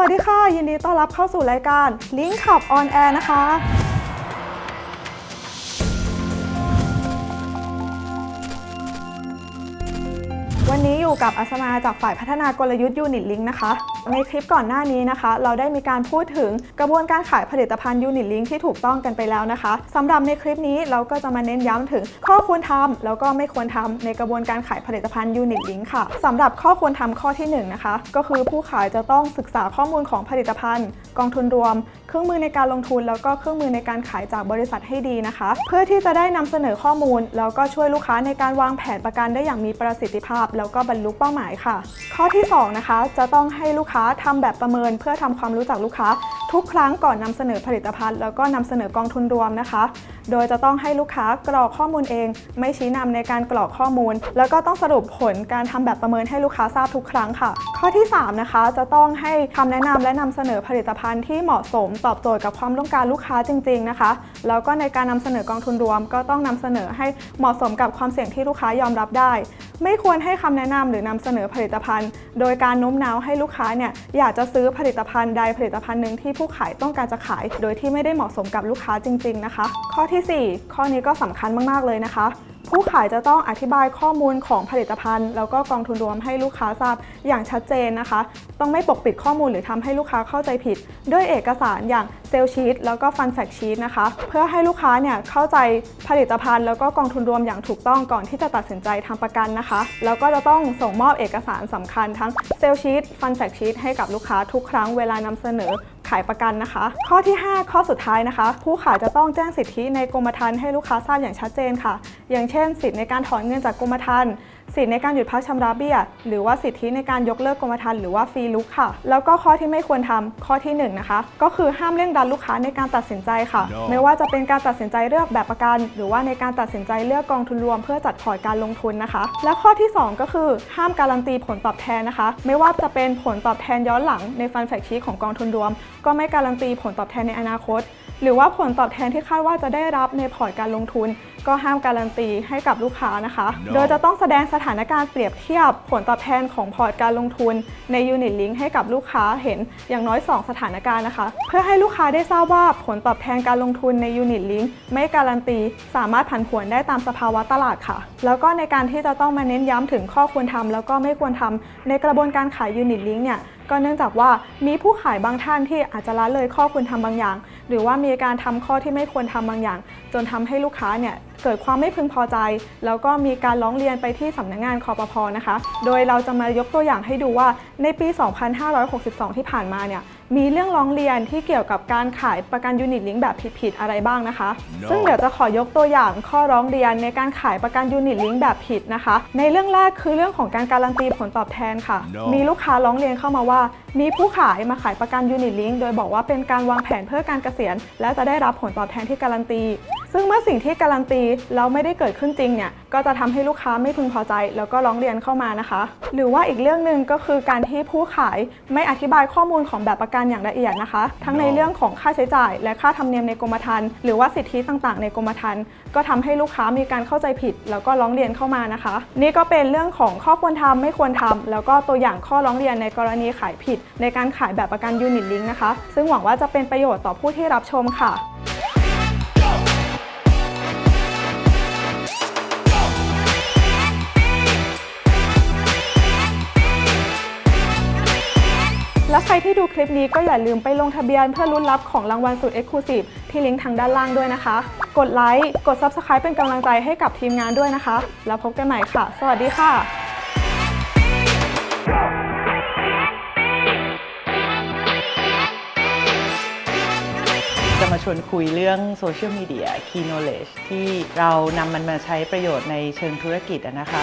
วัสดีค่ะ ยินดีต้อนรับเข้าสู่รายการลิงขับออนแอร์นะคะ วันนี้อยู่กับอัสมาจากฝ่ายพัฒนากลยุทธ์ยูนิตลิงนะคะในคลิปก่อนหน้านี้นะคะ เราได้มีการพูดถึงกระบวนการขายผลิตภัณฑ์ยูนิตลิงที่ถูกต้องกันไปแล้วนะคะสำหรับในคลิปนี้เราก็จะมาเน้นย้ำถึงข้อควรทำแล้วก็ไม่ควรทำในกระบวนการขายผลิตภัณฑ์ยูนิตลิงค่ะสำหรับข้อควรทำข้อที่หนึ่งนะคะ ก็คือผู้ขายจะต้องศึกษาข้อมูลของผลิตภัณฑ์ กองทุนรวม เครื่องมือในการลงทุน แล้วก็เครื่องมือในการขายจากบริษัทให้ดีนะคะ เพื่อที่จะได้นำเสนอข้อมูล แล้วก็ช่วยลูกค้าในการวางแผนประกันได้อย่างมีประสิทธิภาพ แล้วก็บรรลุเป้าหมายค่ะ ข้อที่สองนะคะจะต้องให้ลูกค้าทำแบบประเมินเพื่อทำความรู้จักลูกค้า ทุกครั้งก่อนนำเสนอผลิตภัณฑ์ แล้วก็นำเสนอกองทุนรวมนะคะ โดยจะต้องให้ลูกค้ากรอกข้อมูลเอง ไม่ชี้นำในการกรอกข้อมูล แล้วก็ต้องสรุปผลการทำแบบประเมินให้ลูกค้าทราบทุกครั้งค่ะ ข้อที่ 3 นะคะ จะต้องให้คำแนะนำและนำเสนอผลิตภัณฑ์ที่เหมาะสมตอบโจทย์กับความต้องการลูกค้าจริง ๆนะคะ แล้วก็ในการนำเสนอกองทุนรวม ก็ต้องนำเสนอให้เหมาะสมกับความเสี่ยงที่ลูกค้ายอมรับได้ ไม่ควรให้คำแนะนำหรือนำเสนอผลิตภัณฑ์ โดยการโน้มน้าวให้ลูกค้าเนี่ยอยากจะซื้อผลิตภัณฑ์ใดผลิตภัณฑ์หนึ่งที่ผู้ขายต้องการจะขาย โดยที่ไม่ได้เหมาะสมกับลูกค้าจริง ๆนะคะ ข้อที่สี่ 4 ข้อนี้ก็สำคัญมาก ๆ เลยนะคะ ผู้ขายจะต้องอธิบายข้อมูลของผลิตภัณฑ์ แล้วก็กองทุนรวมให้ลูกค้าทราบอย่างชัดเจนนะคะ ต้องไม่ปกปิดข้อมูลหรือทำให้ลูกค้าเข้าใจผิด ด้วยเอกสารอย่างเซลชีตแล้วก็ฟันแฟกชีตนะคะ เพื่อให้ลูกค้าเนี่ยเข้าใจผลิตภัณฑ์ แล้วก็กองทุนรวมอย่างถูกต้องก่อนที่จะตัดสินใจทำประกันนะคะ แล้วก็จะต้องส่งมอบเอกสารสำคัญทั้งเซลชีตฟันแฟกชีตให้กับลูกค้าทุกครั้งเวลานำเสนอ ขายประกันนะคะ ข้อที่ 5 ข้อสุดท้ายนะคะ ผู้ขายจะต้องแจ้งสิทธิในกรมธรรม์ให้ลูกค้าทราบอย่างชัดเจนค่ะ อย่างเช่น สิทธิในการถอนเงินจากกรมธรรม์ สิทธิในการหยุดพักชำระเบี้ย หรือว่าสิทธิในการยกเลิกกรมธรรม์หรือว่าฟรีลุกค่ะ แล้วก็ข้อที่ไม่ควรทำข้อที่1นะคะก็คือห้ามเร่งดันลูกค้าในการตัดสินใจค่ะ No ไม่ว่าจะเป็นการตัดสินใจเลือกแบบประกัน หรือว่าในการตัดสินใจเลือกกองทุนรวม เพื่อจัดพอร์ตการลงทุนนะคะ และข้อที่ 2 ก็คือห้ามการันตีผลตอบแทนนะคะ ไม่ว่าจะเป็นผลตอบแทนย้อนหลังในฟันแฟกชีของกองทุนรวม ก็ไม่การันตีผลตอบแทนในอนาคต หรือว่าผลตอบแทนที่คาดว่าจะได้รับในพอร์ตการลงทุน ก็ห้ามการันตีให้กับลูกค้านะคะ No โดยจะต้องแสดงสถานการณ์เปรียบเทียบผลตอบแทนของพอร์ตการลงทุนในยูนิตลิงให้กับลูกค้าเห็นอย่างน้อย 2 สถานการณ์นะคะ เพื่อให้ลูกค้าได้ทราบว่าผลตอบแทนการลงทุนในยูนิตลิงไม่การันตี สามารถผันผวนได้ตามสภาวะตลาดค่ะ แล้วก็ในการที่จะต้องมาเน้นย้ำถึงข้อควรทำแล้วก็ไม่ควรทำในกระบวนการขายยูนิตลิงเนี่ยก็เนื่องจากว่ามีผู้ขายบางท่านที่อาจจะละเลยข้อควรทำบางอย่าง หรือว่ามีการทำข้อที่ไม่ควรทำบางอย่าง จนทำให้ลูกค้าเนี่ย เกิดความไม่พึงพอใจ แล้วก็มีการร้องเรียนไปที่สำนักงานคอปพนะคะ โดยเราจะมายกตัวอย่างให้ดูว่าในปี 2562 ที่ผ่านมาเนี่ยมีเรื่องร้องเรียนที่เกี่ยวกับการขายประกันยูนิตลิงก์แบบผิดๆอะไรบ้างนะคะ No ซึ่งเดี๋ยวจะขอยกตัวอย่างข้อร้องเรียนในการขายประกันยูนิตลิงก์แบบผิดนะคะ ในเรื่องแรกคือเรื่องของการการันตีผลตอบแทนค่ะ No มีลูกค้าร้องเรียนเข้ามาว่า มีผู้ขายมาขายประกันยูนิตลิงก์โดยบอกว่าเป็นการวางแผนเพื่อการเกษียณ และจะได้รับผลตอบแทนที่การันตี ซึ่งเมื่อสิ่งที่การันตีแล้วไม่ได้เกิดขึ้นจริงเนี่ยก็จะทำให้ลูกค้าไม่พึงพอใจ แล้วก็ร้องเรียนเข้ามานะคะ หรือว่าอีกเรื่องหนึ่งก็คือการที่ผู้ขายไม่อธิบายข้อมูลของแบบประกันอย่างละเอียดนะคะ ทั้งในเรื่องของค่าใช้จ่าย และค่าธรรมเนียมในกรมธรรม์หรือว่าสิทธิต่างๆ ในกรมธรรม์ก็ทำให้ลูกค้ามีการเข้าใจผิด แล้วก็ร้องเรียนเข้ามานะคะ นี่ก็เป็นเรื่องของข้อควรทำไม่ควรทำแล้วก็ตัวอย่างข้อร้องเรียนในกรณีขายผิด ในการขายแบบประกันยูนิตลิงนะคะ ซึ่งหวังว่าจะเป็นประโยชน์ต่อผู้ที่รับชมค่ะ ที่ดูคลิปนี้ก็อย่าลืมไปลงทะเบียนเพื่อลุ้นรับของรางวัลสุด Exclusive ที่ลิงก์ทางด้านล่างด้วยนะคะ กดไลค์กด Subscribe เป็นกำลังใจให้กับทีมงานด้วยนะคะ แล้วพบกันใหม่ค่ะ สวัสดีค่ะจะมาชวนคุยเรื่องโซเชียลมีเดีย Key Knowledge ที่เรานำมันมาใช้ประโยชน์ในเชิงธุรกิจนะคะ